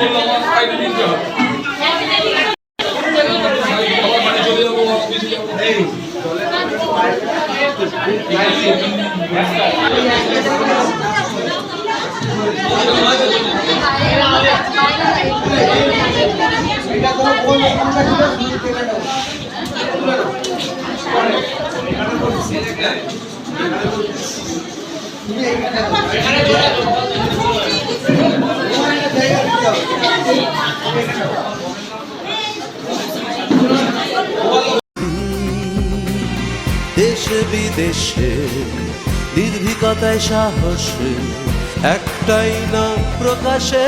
বলল আমার দেশে বিদেশে নির্ভীকতায় সাহসে একটাই না প্রকাশে।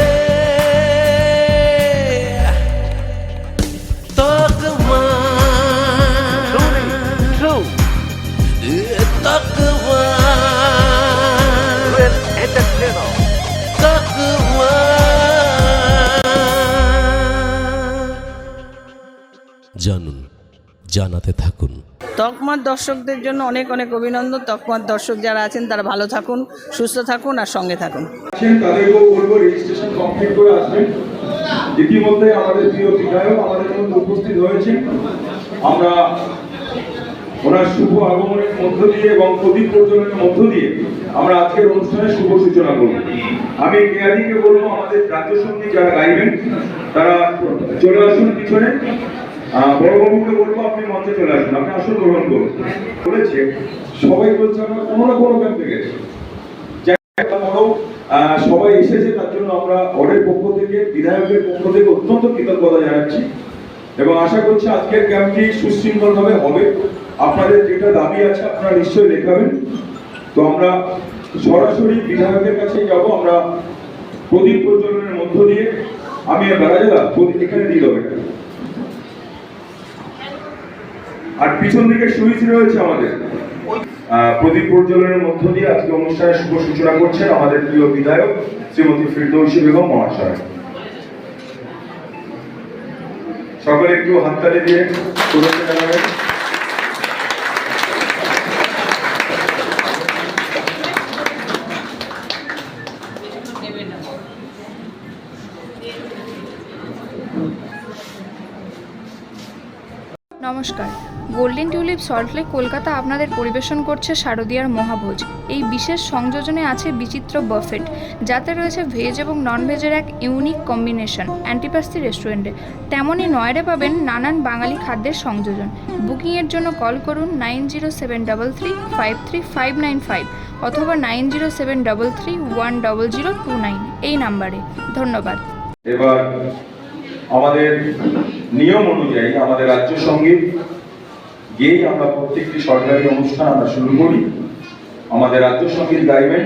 জানুন জানাতে থাকুন। তকমার দর্শকদের জন্য অনেক অনেক অভিনন্দন। তকমার দর্শক যারা আছেন তারা ভালো থাকুন সুস্থ থাকুন আর সঙ্গে থাকুন। তাদেরকেও বলব রেজিস্ট্রেশন কমপ্লিট করে আসবেন। ইতিমধ্যে আমাদের প্রিয় বিধায়ক আমাদের মধ্যে উপস্থিত হয়েছেন। আমরা ওনার শুভ আগমনের মধ্য দিয়ে এবং প্রদীপ প্রজ্বলনের মধ্য দিয়ে আমরা আজকের অনুষ্ঠানের শুভ সূচনা করব। আমি কেয়াদিকে বলব আমাদের রাজ্য সংগীত যারা গাইবেন তারা চলে আসুন পিছনে। বড়বাবুকে বলব, আপনি মঞ্চে চলে আসুন আপনি আসন গ্রহণ করুন। বলেছে, সবাই বলছে, আমরা কোনো না কোনো ক্যাম্পে গেছি। সবাই এসেছে, তার জন্য আমরা ওদের পক্ষ থেকে, বিধায়কের পক্ষ থেকে অত্যন্ত কৃতজ্ঞতা জানাচ্ছি। এবং আশা করছি আজকের ক্যাম্পটি সুশৃঙ্খলভাবে হবে। আপনাদের যেটা দাবি আছে, আপনারা নিশ্চয়ই দেখাবেন তো আমরা সরাসরি বিধায়কের কাছে যাব, আমরা প্রদীপ প্রজ্বলনের মধ্য দিয়ে। আমি বেড়াজাদা প্রদীপ এখানে দিয়ে দেবো এটা। আর পিছন দিকে সুইচ রয়েছে আমাদের। প্রদীপ প্রজ্বলনের মধ্য দিয়ে আজকে অনুষ্ঠানের শুভ সূচনা করছেন আমাদের প্রিয় বিধায়ক শ্রীমতী ফিরদৌসী বেগম মহাশয়। সকলে একটু হাততালি দিয়ে নমস্কার। গোল্ডেন টিউলিপ সল্টলেক কলকাতা আপনাদের পরিবেশন করছে শারদীয়ার মহাভোজ। এই বিশেষ সংযোজনে আছে বিচিত্র বাফেট, যাতে রয়েছে ভেজ এবং নন ভেজের এক ইউনিক কম্বিনেশন অ্যান্টিপাস্তি রেস্টুরেন্টে। তেমনই নয়ডে পাবেন নানান বাঙালি খাদ্যের সংযোজন। বুকিংয়ের জন্য কল করুন nine zero seven double three five three five nine five অথবা nine zero seven double three one double zero two nine এই নাম্বারে। ধন্যবাদ। এবার আমাদের নিয়ম অনুযায়ী আমাদের রাজ্য সংগীত গেয়ে আমরা প্রত্যেকটি সরকারি অনুষ্ঠান আমরা শুরু করি। আমাদের রাজ্য সংগীত গাইবেন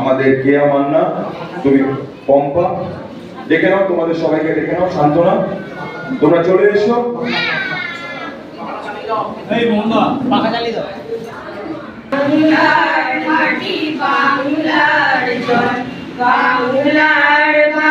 আমাদের কেয়া মান্না তুমি পম্পা ডেকে নাও তোমাদের সবাইকে ডেকে নাও সান্ত্বনা। তোমরা চলে এসো। বাংলার বায়ু বাংলার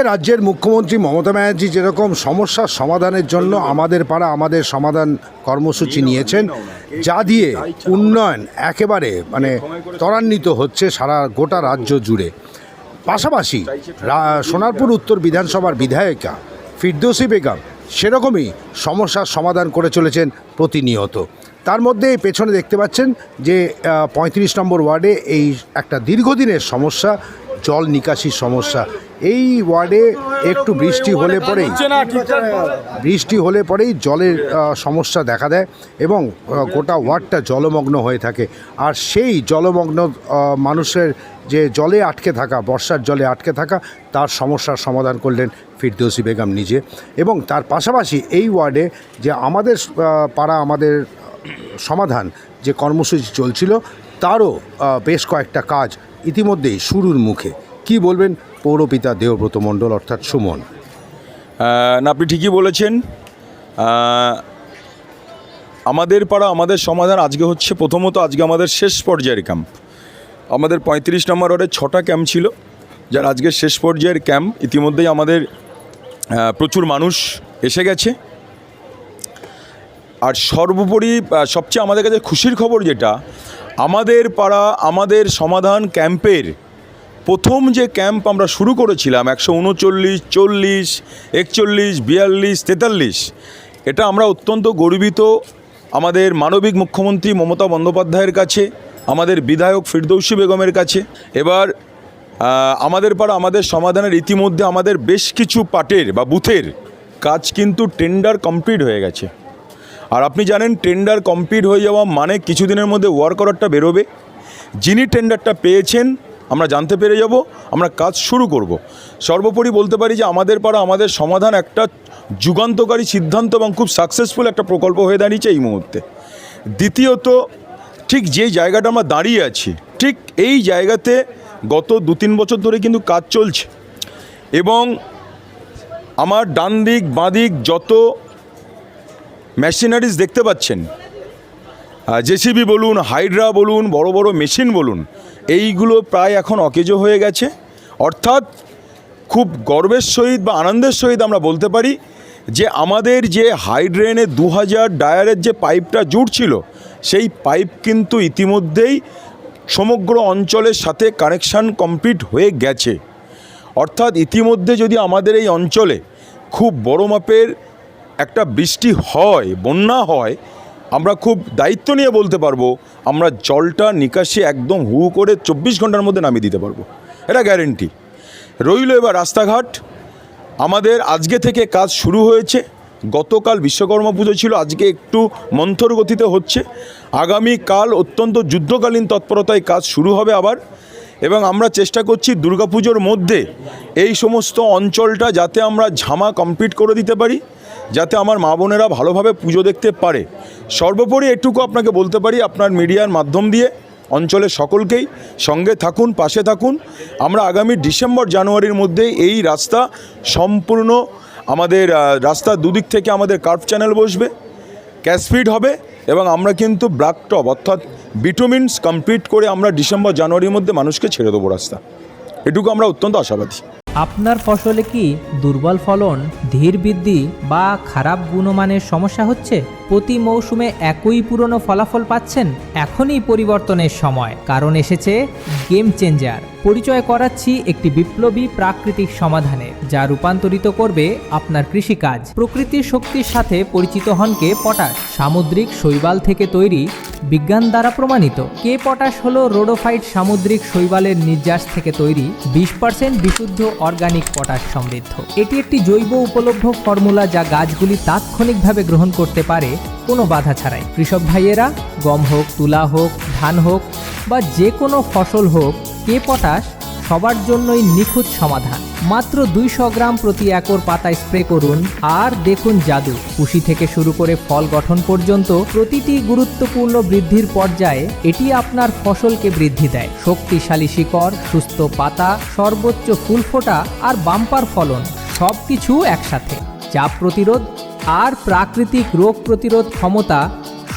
একদিকে রাজ্যের মুখ্যমন্ত্রী মমতা ব্যানার্জি যেরকম সমস্যার সমাধানের জন্য আমাদের পাড়া, আমাদের সমাধান কর্মসূচি নিয়েছেন, যা দিয়ে উন্নয়ন একেবারে মানে ত্বরান্বিত হচ্ছে সারা গোটা রাজ্য জুড়ে। পাশাপাশি সোনারপুর উত্তর বিধানসভার বিধায়িকা ফিরদৌসি বেগম সেরকমই সমস্যার সমাধান করে চলেছেন প্রতিনিয়ত। তার মধ্যে পেছনে দেখতে পাচ্ছেন যে পঁয়ত্রিশ নম্বর ওয়ার্ডে এই একটা দীর্ঘদিনের সমস্যা, জল নিকাশির সমস্যা। এই ওয়ার্ডে একটু বৃষ্টি হলে পরেই বৃষ্টি হলে পরেই জলের সমস্যা দেখা দেয় এবং গোটা ওয়ার্ডটা জলমগ্ন হয়ে থাকে। আর সেই জলমগ্ন মানুষের যে জলে আটকে থাকা, বর্ষার জলে আটকে থাকা, তার সমস্যার সমাধান করলেন ফিরদৌসি বেগম নিজে। এবং তার পাশাপাশি এই ওয়ার্ডে যে আমাদের পাড়া, আমাদের সমাধান যে কর্মসূচি চলছিল, তারও বেশ কয়েকটা কাজ ইতিমধ্যেই শুরুর মুখে। কি বলবেন পৌরপিতা দেবব্রত মণ্ডল অর্থাৎ সুমন? না, আপনি ঠিকই বলেছেন। আমাদের পাড়া, আমাদের সমাধান আজকে হচ্ছে প্রথমত আজকে আমাদের শেষ পর্যায়ের ক্যাম্প। আমাদের পঁয়ত্রিশ নম্বর ওয়ার্ডে ছটা ক্যাম্প ছিল, যার আজকে শেষ পর্যায়ের ক্যাম্প। ইতিমধ্যেই আমাদের প্রচুর মানুষ এসে গেছে। আর সর্বোপরি সবচেয়ে আমাদের কাছে খুশির খবর যেটা, আমাদের পাড়া, আমাদের সমাধান ক্যাম্পের প্রথম যে ক্যাম্প আমরা শুরু করেছিলাম, একশো উনচল্লিশ, চল্লিশ, একচল্লিশ, বিয়াল্লিশ, তেতাল্লিশ, এটা আমরা অত্যন্ত গর্বিত আমাদের মানবিক মুখ্যমন্ত্রী মমতা বন্দ্যোপাধ্যায়ের কাছে, আমাদের বিধায়ক ফিরদৌসী বেগমের কাছে। এবার আমাদের পাড়া আমাদের সমাধানের ইতিমধ্যে আমাদের বেশ কিছু পাটের বা বুথের কাজ কিন্তু টেন্ডার কমপ্লিট হয়ে গেছে। আর আপনি জানেন, টেন্ডার কমপ্লিট হয়ে যাওয়া মানে কিছুদিনের মধ্যে ওয়ার্ক অর্ডারটা বেরোবে। যিনি টেন্ডারটা পেয়েছেন আমরা জানতে পেরে যাব, আমরা কাজ শুরু করব। সর্বোপরি বলতে পারি যে আমাদের পাড়া, আমাদের সমাধান একটা যুগান্তকারী সিদ্ধান্ত এবং খুব সাকসেসফুল একটা প্রকল্প হয়ে দাঁড়িয়েছে এই মুহূর্তে। দ্বিতীয়ত, ঠিক যে জায়গাটা আমরা দাঁড়িয়ে আছি, ঠিক এই জায়গাতে গত দু তিন বছর ধরে কিন্তু কাজ চলছে এবং আমার ডান দিক, বাঁ দিক যত মেশিনারিজ দেখতে পাচ্ছেন জেসিবি বলুন, হাইড্রা বলুন, বড় বড় মেশিন বলুন এইগুলো প্রায় এখন অকেজো হয়ে গেছে। অর্থাৎ খুব গর্বের সহিত বা আনন্দের সহিত আমরা বলতে পারি যে আমাদের যে হাইড্রেনে দু হাজার ডায়ারের যে পাইপটা জুড়ছিল, সেই পাইপ কিন্তু ইতিমধ্যেই সমগ্র অঞ্চলের সাথে কানেকশান কমপ্লিট হয়ে গেছে। অর্থাৎ ইতিমধ্যে যদি আমাদের এই অঞ্চলে খুব বড় মাপের একটা বৃষ্টি হয়, বন্যা হয় আমরা খুব দায়িত্ব নিয়ে বলতে পারব, আমরা জলটা নিকাশি একদম হু করে চব্বিশ ঘণ্টার মধ্যে নামিয়ে দিতে পারব। এটা গ্যারেন্টি রইল এবার রাস্তাঘাট। আমাদের আজকে থেকে কাজ শুরু হয়েছে। গতকাল বিশ্বকর্মা পুজো ছিল, আজকে একটু মন্থর গতিতে হচ্ছে। আগামীকাল অত্যন্ত যুদ্ধকালীন তৎপরতায় কাজ শুরু হবে আবার। এবং আমরা চেষ্টা করছি দুর্গাপুজোর মধ্যে এই সমস্ত অঞ্চলটা যাতে আমরা ঝামা কমপ্লিট করে দিতে পারি। যাতে আমার মা বোনেরা ভালোভাবে পুজো দেখতে পারে। সর্বোপরি এটুকু আপনাকে বলতে পারি আপনার মিডিয়ার মাধ্যম দিয়ে অঞ্চলের সকলকেই সঙ্গে থাকুন পাশে থাকুন। আমরা আগামী ডিসেম্বর জানুয়ারির মধ্যে এই রাস্তা সম্পূর্ণ আমাদের আহ, রাস্তার দুদিক থেকে আমাদের কার্ভ চ্যানেল বসবে ক্যাশফিড হবে এবং আমরা কিন্তু ব্ল্যাক টপ অর্থাৎ ভিটামিনস কমপ্লিট করে আমরা ডিসেম্বর জানুয়ারির মধ্যে মানুষকে ছেড়ে দেবো রাস্তা। এটুকু আমরা অত্যন্ত আশাবাদী। আপনার ফসলে কি দুর্বল ফলন ধীর বৃদ্ধি বা খারাপ গুণমানের সমস্যা হচ্ছে, প্রতি মৌসুমে একই পুরনো ফলাফল পাচ্ছেন এখনই পরিবর্তনের সময়। কারণ এসেছে গেম চেঞ্জার পরিচয় করাচ্ছি একটি বিপ্লবী প্রাকৃতিক সমাধানে যা রূপান্তরিত করবে আপনার কৃষিকাজ। প্রকৃতির শক্তির সাথে পরিচিত হন কে পটাশ? সামুদ্রিক শৈবাল থেকে তৈরি বিজ্ঞান দ্বারা প্রমাণিত। কে পটাশ হলো রোডোফাইট সামুদ্রিক শৈবালের নির্যাস থেকে তৈরি বিশ পার্সেন্ট বিশুদ্ধ অর্গানিক পটাশ সমৃদ্ধ। এটি একটি জৈব উপলব্ধ ফর্মুলা যা গাছগুলি তাৎক্ষণিকভাবে গ্রহণ করতে পারে, কোনো বাধা ছাড়াই। কৃষক ভাইয়েরা, গম হোক, তুলা হোক, ধান হোক, বা যে কোনো ফসল হোক কে পটাশ সবার জন্যই নিখুঁত সমাধান। মাত্র দুইশো গ্রাম প্রতি একর পাতায় স্প্রে করুন, আর দেখুন জাদু। কুশি থেকে শুরু করে ফল গঠন পর্যন্ত প্রতিটি গুরুত্বপূর্ণ বৃদ্ধির পর্যায়ে এটি আপনার ফসলকে বৃদ্ধি দেয়। শক্তিশালী শিকড়, সুস্থ পাতা, সর্বোচ্চ ফুল ফোটা, আর বাম্পার ফলন। সব কিছু একসাথে চাপ প্রতিরোধ আর প্রাকৃতিক রোগ প্রতিরোধ ক্ষমতা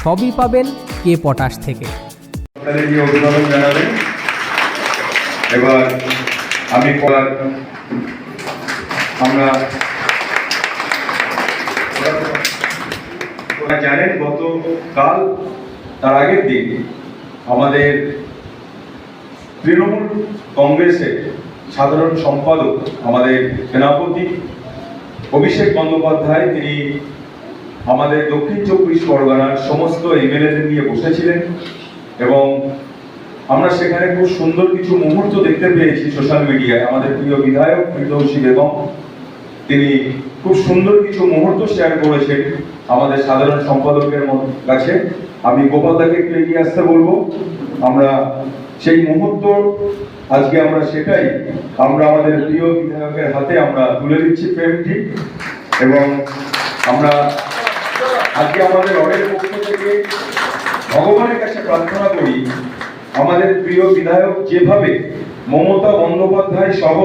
সবই পাবেন কে পটাশ থেকে। এবার আমি আমরা জানেন, গতকাল তার আগের দিন আমাদের তৃণমূল কংগ্রেসের সাধারণ সম্পাদক আমাদের সেনাপতি অভিষেক বন্দ্যোপাধ্যায়, তিনি আমাদের দক্ষিণ চব্বিশ পরগনার সমস্ত এমএলএদের নিয়ে বসেছিলেন এবং আমরা সেখানে খুব সুন্দর কিছু মুহূর্ত দেখতে পেয়েছি সোশ্যাল মিডিয়ায়। আমাদের প্রিয় বিধায়ক ফিরদৌসী বেগম, তিনি খুব সুন্দর কিছু মুহূর্ত শেয়ার করেছেন আমাদের সাধারণ সম্পাদকের কাছে। আমি গোপাল দাকে একটু এগিয়ে আসতে বলব। আমরা সেই মুহূর্ত আজকে আমরা সেটাই, আমরা আমাদের প্রিয় বিধায়কের হাতে আমরা তুলে দিচ্ছি প্রেমটি এবং আমরা আজকে আমাদের অনেক পক্ষ থেকে ভগবানের কাছে প্রার্থনা করি, আমাদের প্রিয় বিধায়ক যেভাবে মমতা বন্দ্যোপাধ্যায় সহ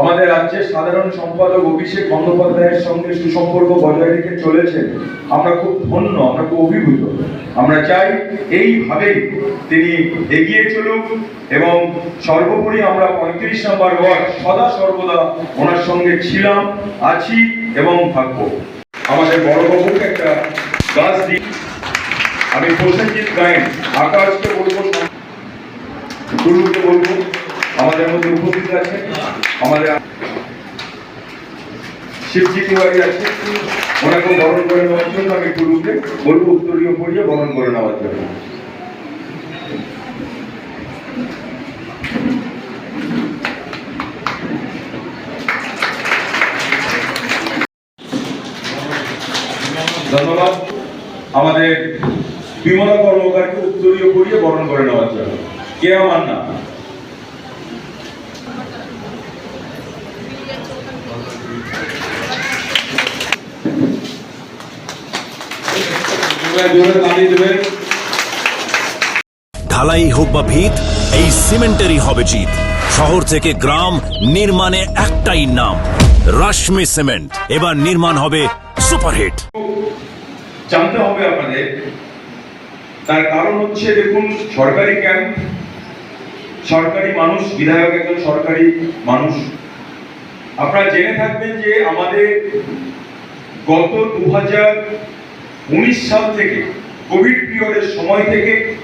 আমাদের রাজ্যের সাধারণ সম্পাদক অভিষেক বন্দ্যোপাধ্যায়ের সঙ্গে সুসম্পর্ক বজায় রেখে চলেছেন। আমরা খুব ধন্য, আমরা খুব অভিভূত। আমরা চাই এইভাবেই তিনি এগিয়ে চলুক এবং সর্বোপরি আমরা পঁয়ত্রিশ নম্বর ওয়ার্ড সদা সর্বদা ওনার সঙ্গে ছিলাম, আছি এবং থাকব। আমাদের বড় বাবুকে একটা গাছ দিই আমি প্রসেনজিৎ গায়েন আকাশকে বলব টুলুকে বলব আমাদের মধ্যে উপস্থিত আছে আমাদের শিবজি তিওয়ারি আছে। ওনাকে বরণ করে নেওয়ার জন্য আমি টুলুকে বলব, উত্তরীয় পড়িয়ে বরণ করে নেওয়ার জন্য। ধন্যবাদ। আমাদের বিমলা কর্মকারকে উত্তরীয় পড়িয়ে বরণ করে নেওয়ার জন্য। কে আমার না জোরে তালি দেবেন ঢালাই হোক বা ভিত এই সিমেন্টেরই হবে জিত। শহর থেকে গ্রাম নির্মাণে একটাই নাম রাশমি সিমেন্ট। এবার নির্মাণ হবে সুপারহিট। জানতে হবে আপনাদের তার কারণ হচ্ছে দেখুন সরকারি ক্যাম্প সরকারি মানুষ বিধায়ক একজন সরকারি মানুষ। আপনারা জেনে থাকবেন যে আমাদের গত দু উনিশ সাল থেকে, কোভিড পিরিয়ডের সময় থেকে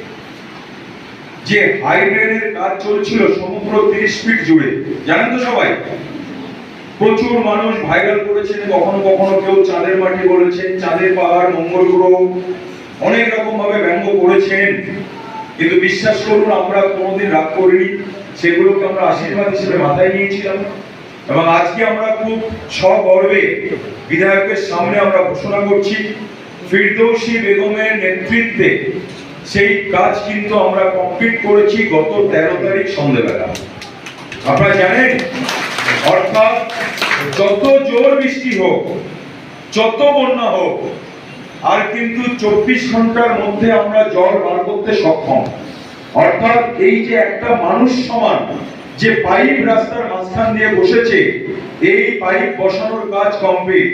যে হাইড্রেনের কাজ চলছিল সমগ্র তিরিশ ফিট জুড়ে, জানেন তো সবাই? প্রচুর মানুষ ভাইরাল করেছেন, কখনো কখনো কেউ চাঁদের মাটি বলেছেন, চাঁদের পাহাড়, মঙ্গল গ্রহ, অনেক রকম ভাবে ব্যঙ্গ করেছেন। কিন্তু বিশ্বাস করুন, আমরা কোনোদিন রাগ করিনি, সেগুলোকে আমরা আশীর্বাদ হিসেবে মাথায় নিয়েছিলাম। এবং আজকে আমরা খুব সগর্বে বিধায়কের সামনে আমরা ঘোষণা করছি ফিরদৌসী বেগমের নেতৃত্বে সেই কাজ কিন্তু আমরা কমপ্লিট করেছি গত তেরো তারিখ সন্ধ্যেবেলা আপনারা জানেন? অর্থাৎ যত জোর বৃষ্টি হোক, যত বন্যা হোক, আর কিন্তু চব্বিশ ঘণ্টার মধ্যে আমরা জল বার করতে সক্ষম। অর্থাৎ এই যে একটা মানুষ সমান যে পাইপ রাস্তার মাঝখান দিয়ে বসেছে, এই পাইপ বসানোর কাজ কমপ্লিট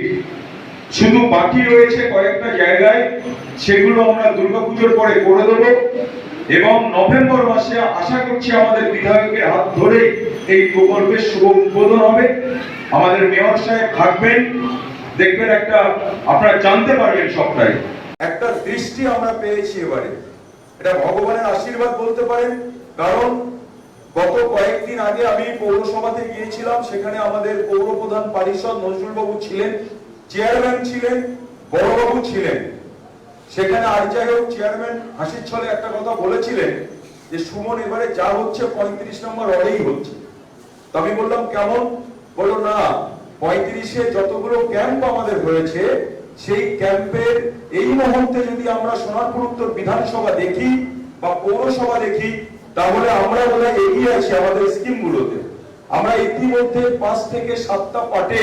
শুধু বাকি রয়েছে কয়েকটা জায়গায়, সেগুলো আমরা দুর্গাপুজোর পরে করে দেবো। এবং নভেম্বর মাসে আশা করছি আমাদের বিধায়কের হাত ধরে এই প্রকল্পের শুভ উদ্বোধন হবে। আমাদের মেয়র সাহেব থাকবেন। দেখবেন একটা, আপনারা জানতে পারবেন সবটাই। একটা দৃষ্টি আমরা পেয়েছি এবারে। এটা ভগবানের আশীর্বাদ বলতে পারেন। কারণ গত কয়েকদিন আগে আমি পৌরসভাতে গিয়েছিলাম, সেখানে আমাদের পৌর প্রধান পারিষদ নজরুল বাবু ছিলেন। চেয়ারম্যান ছিলেন, বড়বাবু ছিলেন। সেখানে আর যাই হোক চেয়ারম্যান হাসির ছলে একটা কথা বলেছিলেন যে, সুমন, এবারে যা হচ্ছে পঁয়ত্রিশ নম্বর ওয়ার্ডেই হচ্ছে। আমি বললাম, কেমন? বলল, না, পঁয়ত্রিশে যতগুলো ক্যাম্প আমাদের হয়েছে, সেই ক্যাম্পের এই মুহূর্তে যদি আমরা সোনারপুর উত্তর বিধানসভা দেখি বা পৌরসভা দেখি, তাহলে আমরা বোধহয় এগিয়ে আছি আমাদের স্কিমগুলোতে। আমরা ইতিমধ্যে পাঁচ থেকে সাতটা পাটে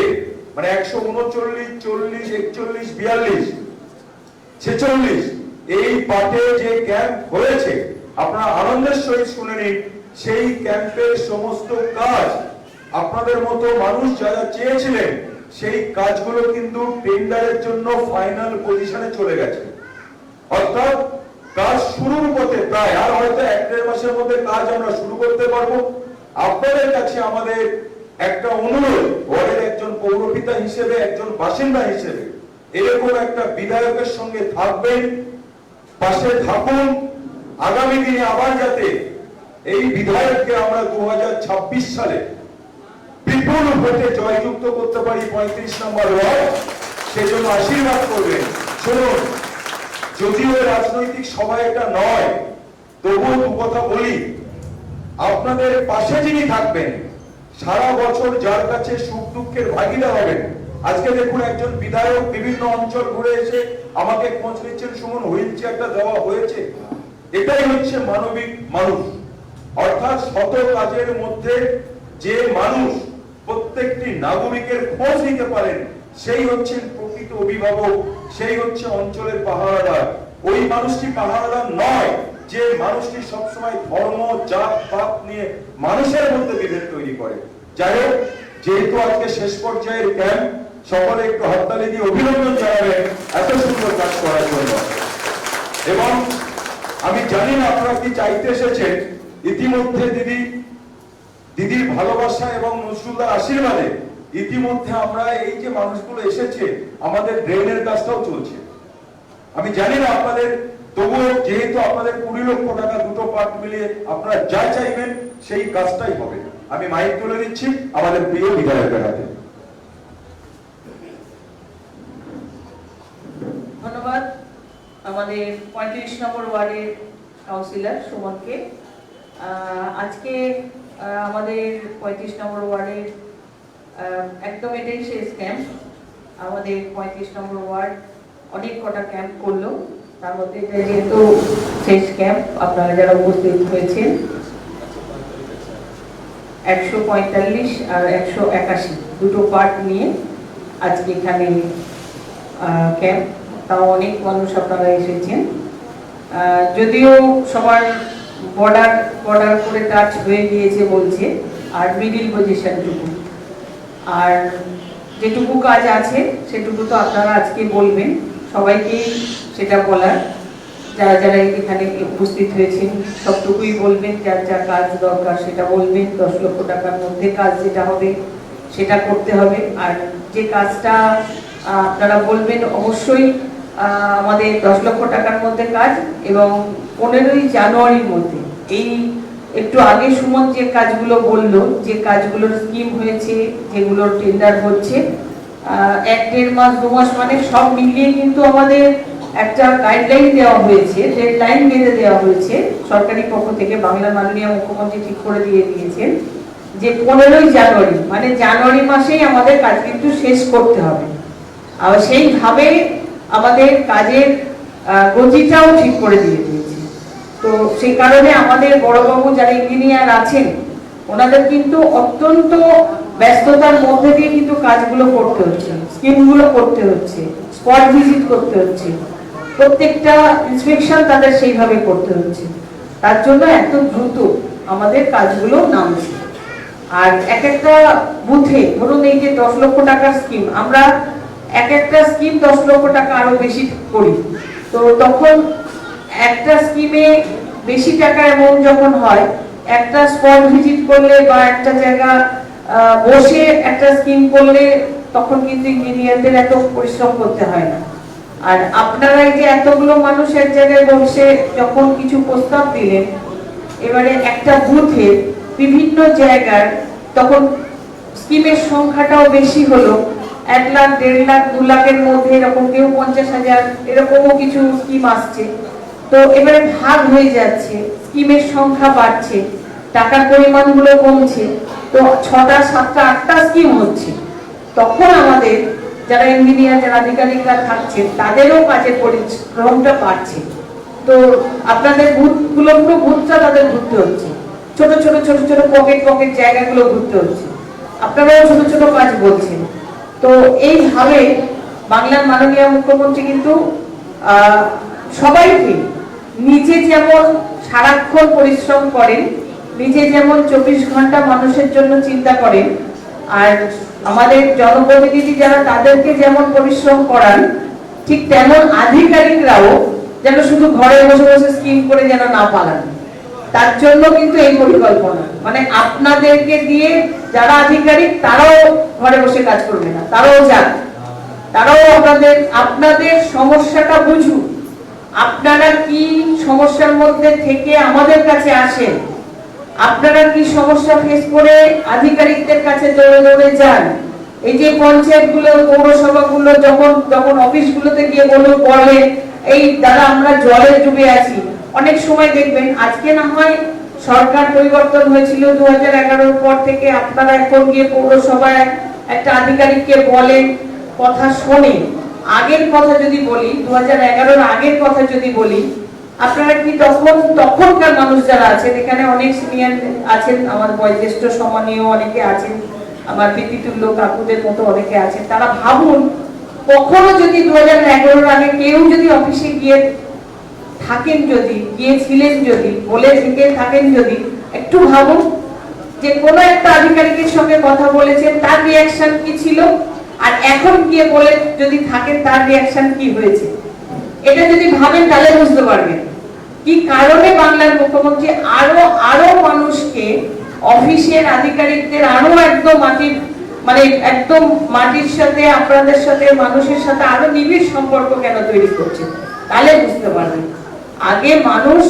মানে একশো উনচল্লিশ, চল্লিশ, একচল্লিশ, বিয়াল্লিশ, ছেচল্লিশ। এই পাটে যে ক্যাম্প হয়েছে, আপনারা আনন্দের সহিত শুনে নিন, সেই ক্যাম্পের সমস্ত কাজ আপনাদের মতো মানুষ যারা চেয়েছিলেন, সেই কাজগুলো কিন্তু টেন্ডারের জন্য ফাইনাল পজিশনে চলে গেছে। অর্থাৎ কাজ শুরুর পথে প্রায়, আর হয়তো এক দেড় মাসের মধ্যে কাজ আমরা শুরু করতে পারব। আপনাদের কাছে আমাদের একটা অনুরোধ, ওয়ার্ডের একজন পৌরপিতা হিসেবে, একজন বাসিন্দা হিসেবে, এরকম একটা বিধায়কের সঙ্গে থাকবেন, পাশে থাকুন। আগামী দিনে আবার যাতে এই বিধায়ককে আমরা দু সালে বিপুল ভোটে জয়যুক্ত করতে পারি পঁয়ত্রিশ নম্বর ওয়ার্ড, সেজন্য আশীর্বাদ করবেন। শুনুন, যদিও রাজনৈতিক সভা এটা নয়, তবুও কথা বলি। আপনাদের পাশে যিনি থাকবেন সারা বছর যার কাছে সুখ দুঃখের ভাগিদার হবেন, আজকে দেখুন একজন বিধায়ক বিভিন্ন অঞ্চল ঘুরে এসে আমাকে খোঁজ নিচ্ছেন, সুমন, হুইল চেয়ারটা দেওয়া হয়েছে? এটাই হচ্ছে মানবিক মানুষ। অর্থাৎ শত কাজের মধ্যে যে মানুষ প্রত্যেকটি নাগরিকের খোঁজ নিতে পারেন, সেই হচ্ছেন প্রকৃত অভিভাবক, সেই হচ্ছে অঞ্চলের পাহারাদার। ওই মানুষটি পাহারাদার নয় যে মানুষটি সবসময় ধর্ম, জাত, পাত নিয়ে মানুষের মধ্যে বিভেদ তৈরি করে। যাই হোক, যেহেতু আজকে শেষ পর্যায়ের ক্যাম্প সকলে একটু হাততালি দিয়ে অভিনন্দন জানাবেন এত সুন্দর কাজ করার জন্য। এবং আমি জানি না আপনারা কি চাইতে এসেছেন। ইতিমধ্যে দিদি, দিদির ভালোবাসা এবং নজরুলদার আশীর্বাদে ইতিমধ্যে আমরা এই যে মানুষগুলো এসেছে, আমাদের ড্রেনের কাজটাও চলছে। আমি জানি না আপনাদের তবুও যেহেতু আপনাদের কুড়ি লক্ষ টাকা দুটো পার্ট মিলিয়ে আপনারা যা চাইবেন, সেই কাজটাই হবে। আমি মাইক তুলে দিচ্ছি, আমাদের প্রিয় বিধায়কের হাতে। ধন্যবাদ। আমাদের পঁয়ত্রিশ নম্বর ওয়ার্ডের কাউন্সিলর সুমনকে। আজকে আমাদের পঁয়ত্রিশ নম্বর ওয়ার্ডের একদম এটাই শেষ ক্যাম্প আমাদের পঁয়ত্রিশ নম্বর ওয়ার্ড অনেক কটা ক্যাম্প করল। তার মধ্যে যেহেতু শেষ ক্যাম্প আপনারা যারা উপস্থিত হয়েছেন, একশো পঁয়তাল্লিশ আর একশো একাশি, দুটো পার্ট নিয়ে আজকে এখানে ক্যাম্প তাও অনেক মানুষ আপনারা এসেছেন। যদিও সবার বর্ডার বর্ডার করে টাচ হয়ে গিয়েছে বলছে, আর মিডিল পজিশনটুকু আর যেটুকু কাজ আছে, সেটুকু তো আপনারা আজকে বলবেন। সবাইকেই সেটা বলার। যারা যারা এখানে উপস্থিত হয়েছেন, সবটুকুই বলবেন, যার যা কাজ দরকার সেটা বলবেন। দশ লক্ষ টাকার মধ্যে কাজ যেটা হবে, সেটা করতে হবে। আর যে কাজটা আপনারা বলবেন অবশ্যই আমাদের দশ লক্ষ টাকার মধ্যে কাজ এবং পনেরোই জানুয়ারির মধ্যে। এই একটু আগে সুমন যে কাজগুলো বলল, যে কাজগুলোর স্কিম হয়েছে, যেগুলোর টেন্ডার হচ্ছে এক দেড় মাস, দু মাস মানে সব মিলিয়ে কিন্তু আমাদের একটা গাইডলাইন দেওয়া হয়েছে ডেডলাইন বেঁধে দেওয়া হয়েছে, সরকারি পক্ষ থেকে বাংলার মাননীয় মুখ্যমন্ত্রী ঠিক করে দিয়ে দিয়েছেন যে পনেরোই জানুয়ারি মানে জানুয়ারি মাসেই আমাদের কাজ কিন্তু শেষ করতে হবে। আর সেইভাবে আমাদের কাজের গতিটাও ঠিক করে দিয়ে দিয়েছে। তো সেই কারণে আমাদের বড়বাবু যারা ইঞ্জিনিয়ার আছেন, ওনাদের কিন্তু অত্যন্ত ব্যস্ততার মধ্যে দিয়ে কিন্তু কাজগুলো করতে হচ্ছে। স্কিমগুলো করতে হচ্ছে স্পট ভিজিট করতে হচ্ছে। প্রত্যেকটা ইন্সপেকশন তাদের সেইভাবে করতে হচ্ছে। তার জন্য এত দ্রুত আমাদের কাজগুলো নামছে। আর এক একটা বুথে, ধরুন এই যে দশ লক্ষ টাকার স্কিম আমরা এক একটা স্কিম দশ লক্ষ টাকা আরও বেশি করি। তো তখন একটা স্কিমে বেশি টাকা অ্যামাউন্ট যখন হয়, একটা স্পট ভিজিট করলে বা একটা জায়গা বসে একটা স্কিম করলে তখন কিন্তু ইঞ্জিনিয়ারদের এত পরিশ্রম করতে হয় না। আর আপনারা যে এতগুলো মানুষ এক জায়গায় বসে যখন কিছু প্রস্তাব দিলেন, এবারে একটা বুথে বিভিন্ন জায়গার তখন স্কিমের সংখ্যাটাও বেশি হলো। এক লাখ, দেড় লাখ, দু লাখের মধ্যে এরকম কেউ পঞ্চাশ হাজার এরকমও কিছু স্কিম আসছে। তো এবারে ভাগ হয়ে যাচ্ছে, স্কিমের সংখ্যা বাড়ছে, টাকার পরিমাণগুলো কমছে। তো ছটা, সাতটা, আটটা স্কিম হচ্ছে। তখন আমাদের যারা ইঞ্জিনিয়ার যারা আধিকারিকরা থাকছেন তাদেরও কাজের পরিশ্রমটা বাড়ছে। তো আপনাদের বুথগুলো পুরো বুথটা তাদের ঘুরতে হচ্ছে। ছোট ছোট ছোট ছোট পকেট পকেট জায়গাগুলো ঘুরতে হচ্ছে। আপনারাও ছোট ছোট কাজ বলছেন। তো এইভাবে বাংলার মাননীয় মুখ্যমন্ত্রী কিন্তু সবাইকে নিজে যেমন সারাক্ষণ পরিশ্রম করেন, নিজে যেমন চব্বিশ ঘণ্টা মানুষের জন্য চিন্তা করেন, আর আমাদের জনপ্রতিনিধি যারা তাদেরকে যেমন পরিশ্রম করান, ঠিক তেমন আধিকারিকরাও যেন শুধু ঘরে বসে বসে স্কিম করে যেন না পালান। তার জন্য কিন্তু এই পরিকল্পনা। মানে আপনাদেরকে দিয়ে যারা আধিকারিক, তারাও ঘরে বসে কাজ করবে না, তারাও যান তারাও আপনাদের আপনাদের সমস্যাটা বুঝুন আপনারা কি সমস্যার মধ্যে থেকে আমাদের কাছে আসেন? আপনারা কি সমস্যা ফেস করে আধিকারিকদের কাছে দৌড়ে দৌড়ে যান? এই যে পঞ্চায়েতগুলো, পৌরসভাগুলো যখন যখন অফিসগুলোতে গিয়ে বলুন বলে, এই দাদা আমরা জলে ডুবে আছি। অনেক সময় দেখবেন, আজকে না হয় সরকার পরিবর্তন হয়েছিল দু হাজার পর থেকে আপনারা এখন গিয়ে পৌরসভায় একটা আধিকারিককে বলেন, কথা শোনে আগের কথা যদি বলি দু হাজার আগের কথা যদি বলি আপনারা কি তখন তখনকার মানুষ যারা আছেন? এখানে অনেক সিনিয়র আছেন, আমার বয়োজ্যেষ্ঠ সম্মানীয় অনেকে আছেন, আমার পিতৃতুল্য কাকুদের মতো অনেকে আছেন। তারা ভাবুন, কখনো যদি দু হাজার এগারোর আগে কেউ যদি অফিসে গিয়ে থাকেন যদি, গিয়েছিলেন যদি, বলে থেকে থাকেন যদি, একটু ভাবুন যে কোনো একটা আধিকারিকের সঙ্গে কথা বলেছেন, তার রিয়াকশন কি ছিল? আর এখন গিয়ে বলে যদি থাকেন, তার রিয়াকশন কি হয়েছে? এটা যদি ভাবেন, তাহলে বুঝতে পারবেন। কি কারণে বাংলার মুখ্যমন্ত্রী আরও আরও মানুষকে অফিসের আধিকারিকদের আরও একদম মাটির মানে একদম মাটির সাথে, আপনাদের সাথে, মানুষের সাথে আরও নিবিড় সম্পর্ক কেন তৈরি করছে? তাহলে বুঝতে পারবেন। আগে মানুষ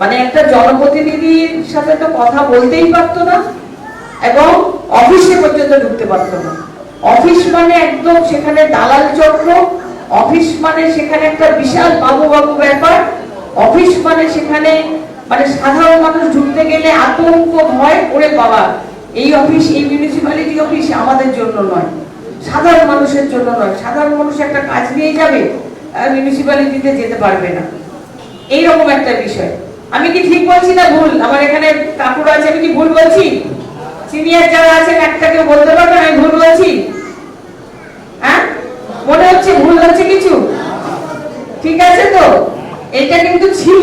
মানে একটা জনপ্রতিনিধির সাথে তো কথা বলতেই পারতো না, এবং অফিসে পর্যন্ত ঢুকতে পারতো না। অফিস মানে একদম সেখানে দালাল চক্র অফিস মানে সেখানে একটা বিশাল বাবু বাবু ব্যাপার। অফিস মানে সেখানে মানে সাধারণ মানুষ ঢুকতে গেলে আতঙ্ক, ভয় ওরে বাবা। এই অফিস, এই মিউনিসিপ্যালিটি অফিস আমাদের জন্য নয়। সাধারণ মানুষের জন্য নয়। সাধারণ মানুষ একটা কাজ নিয়ে যাবে মিউনিসিপ্যালিটিতে যেতে পারবে না। এইরকম একটা বিষয়। আমি কি ঠিক বলছি না ভুল? আমার এখানে কাকুরা আছে, আমি কি ভুল বলছি? সিনিয়র যারা আছেন, একটা কেউ বলতে পারবেন আমি ভুল বলছি হ্যাঁ মনে হচ্ছে ভুল হচ্ছে কিছু ঠিক আছে তো? এটা কিন্তু ছিল।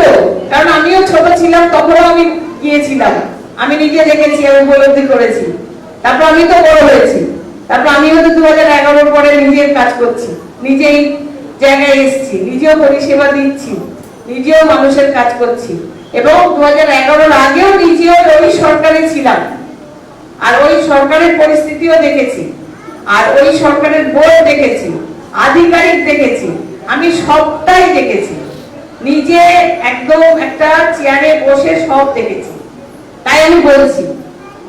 কারণ আমিও ছোট ছিলাম, তখনও আমি গিয়েছিলাম। আমি নিজে দেখেছি, আমি উপলব্ধি করেছি। তারপর আমি তো বড় হয়েছি। তারপর আমি হয়তো দু হাজার এগারোর পরে নিজের কাজ করছি। নিজেই জায়গায় এসেছি, নিজেও পরিষেবা দিচ্ছি, নিজেও মানুষের কাজ করছি। এবং দু হাজার এগারোর আগেও নিজেও ওই সরকারে ছিলাম। আর ওই সরকারের পরিস্থিতিও দেখেছি। আর ওই সরকারের বোর্ড দেখেছি, আধিকারিক দেখেছি। আমি সবটাই দেখেছি। নিজে একদম একটা চেয়ারে বসে সব দেখেছি। তাই আমি বলছি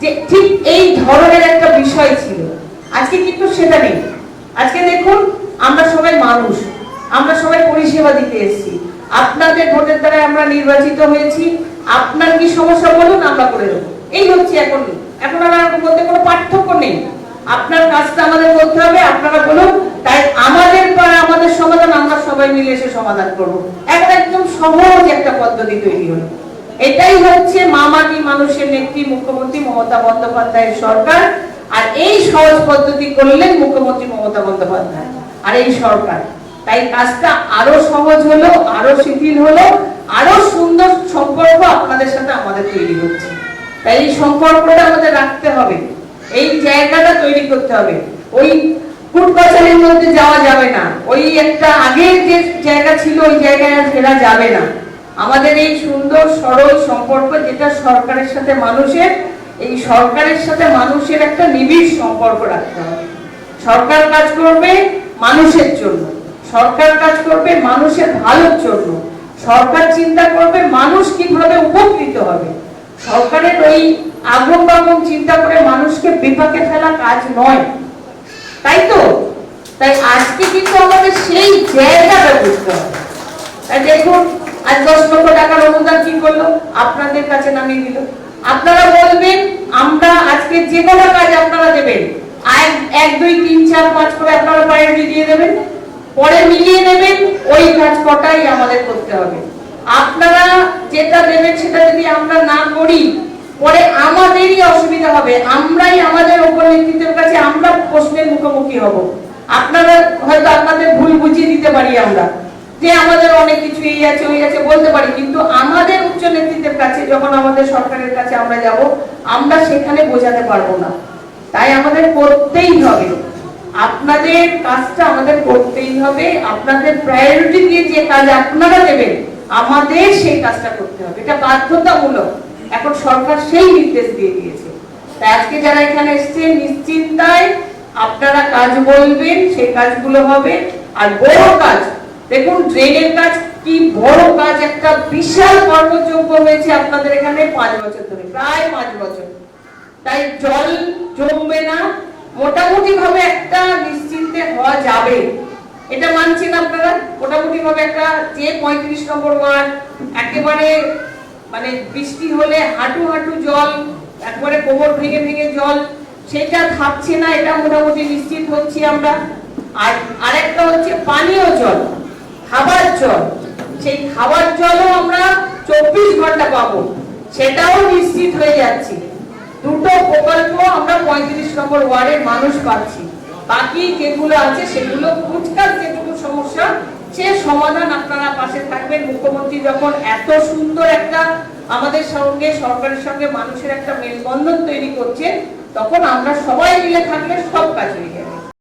যে ঠিক এই ধরনের একটা বিষয় ছিল। আজকে কিন্তু সেটা নেই। আজকে দেখুন, আমরা সবাই মানুষ। আমরা সবাই পরিষেবা দিতে এসেছি। আপনাদের ভোটের দ্বারা আমরা নির্বাচিত হয়েছি। আপনার কি সমস্যা বলুন, আমরা করে দেবো। এই হচ্ছে এখন। এখন আর মধ্যে কোনো পার্থক্য নেই। আপনার কাজটা আমাদের করতে হবে, আপনারা বলুন। তাই আমাদের পাড়া, আমাদের সমাধান, আমরা সবাই মিলে এসে সমাধান করব। এখন একদম সহজ একটা পদ্ধতি তৈরি হলো। এটাই হচ্ছে মামাটি মানুষের নেত্রী মুখ্যমন্ত্রী মমতা বন্দ্যোপাধ্যায়ের সরকার। আর এই সহজ পদ্ধতি করলেন মুখ্যমন্ত্রী মমতা বন্দ্যোপাধ্যায়। আর এই সরকার। তাই কাজটা আরও সহজ হলো, আরও শিথিল হলো, আরও সুন্দর সম্পর্ক আপনাদের সাথে আমাদের তৈরি হচ্ছে। তাই এই সম্পর্কটা আমাদের রাখতে হবে। এই জায়গাটা তৈরি করতে হবে। ওই কুট কাছারির মধ্যে যাওয়া যাবে না। ওই একটা আগের যে জায়গা ছিল, ওই জায়গায় আর ফেরা যাবে না। আমাদের এই সুন্দর, সরল সম্পর্ক যেটা সরকারের সাথে মানুষের, এই সরকারের সাথে মানুষের একটা নিবিড় সম্পর্ক রাখতে হবে। সরকার কাজ করবে মানুষের জন্য। সরকার কাজ করবে মানুষের ভালোর জন্য। সরকার চিন্তা করবে মানুষ কীভাবে উপকৃত হবে। সরকারের ওই আগম বাগম চিন্তা করে মানুষকে বিপাকে ফেলা কাজ নয়। তাই তো? তাই আজকে কিন্তু আমাদের সেই জায়গাটা বুঝতে হবে। তাই দেখুন, আজ দশ লক্ষ টাকার অনুদান কি করল? আপনাদের কাছে নামিয়ে দিল। আপনারা বলবেন, আমরা আজকে যে কোনো কাজ আপনারা দেবেন। এক এক, দুই, তিন, চার, পাঁচ করে আপনারা প্রায়োরিটি দিয়ে দেবেন। পরে মিলিয়ে নেবেন, ওই কাজ কটাই আমাদের করতে হবে। আপনারা যেটা দেবেন সেটা যদি আমরা না করি পরে আমাদেরই অসুবিধা হবে। আমরাই আমাদের উপর নেতৃত্বের কাছে আমরা প্রশ্নের মুখোমুখি হব। আপনারা হয়তো আপনাদের ভুল বুঝিয়ে দিতে পারি আমরা। যে আমাদের অনেক কিছু এই আছে, ওই আছে বলতে পারি, কিন্তু আমাদের উচ্চ নেতৃত্বের কাছে যখন আমাদের সরকারের কাছে আমরা যাব, আমরা সেখানে বোঝাতে পারব না। তাই আমাদের করতেই হবে। আপনাদের কাজটা আমাদের করতেই হবে। আপনাদের প্রায়োরিটি দিয়ে যে কাজ আপনারা দেবেন, আমাদের সেই কাজটা করতে হবে। এটা বাধ্যতামূলক। এখন সরকার সেই নির্দেশ দিয়ে দিয়েছে। তাই আজকে যারা এখানে এসেছেন নিশ্চিন্তায় আপনারা কাজ বলবেন সেই কাজগুলো হবে। আর বড় কাজ, দেখুন, ড্রেনের কাজ, কি বড় কাজ, একটা বিশাল কর্মযোগ্য হয়েছে আপনাদের এখানে পাঁচ বছর ধরে, প্রায় পাঁচ বছর। তাই জল জমবে না মোটামুটি ভাবে একটা নিশ্চিন্তে হওয়া যাবে। এটা মানছেন আপনারা? মোটামুটি ভাবে একটা যে পঁয়ত্রিশ নম্বর ওয়ার্ড, একেবারে মানে বৃষ্টি হলে হাঁটু হাঁটু জল, একবারে কোমর ভেঙে ভেঙে জল, সেটা থাকছে না, এটা মোটামুটি নিশ্চিত হচ্ছি আমরা। আর আরেকটা হচ্ছে পানীয় জল, খাবার জল। সেই খাবার জলও আমরা চব্বিশ ঘণ্টা পাবো, সেটাও নিশ্চিত হয়ে যাচ্ছে। দুটো প্রকল্প আমরা পঁয়ত্রিশ নম্বর ওয়ার্ডের মানুষ পাচ্ছি। বাকি যেগুলো আছে সেগুলো ফুটকার যেটুকু সমস্যা সে সমাধান আপনারা পাশে থাকবেন। মুখ্যমন্ত্রী যখন এত সুন্দর একটা আমাদের সঙ্গে, সরকারের সঙ্গে মানুষের একটা মেলবন্ধন তৈরি করছে তখন আমরা সবাই মিলে থাকলে সব কাজ হয়ে যাবে।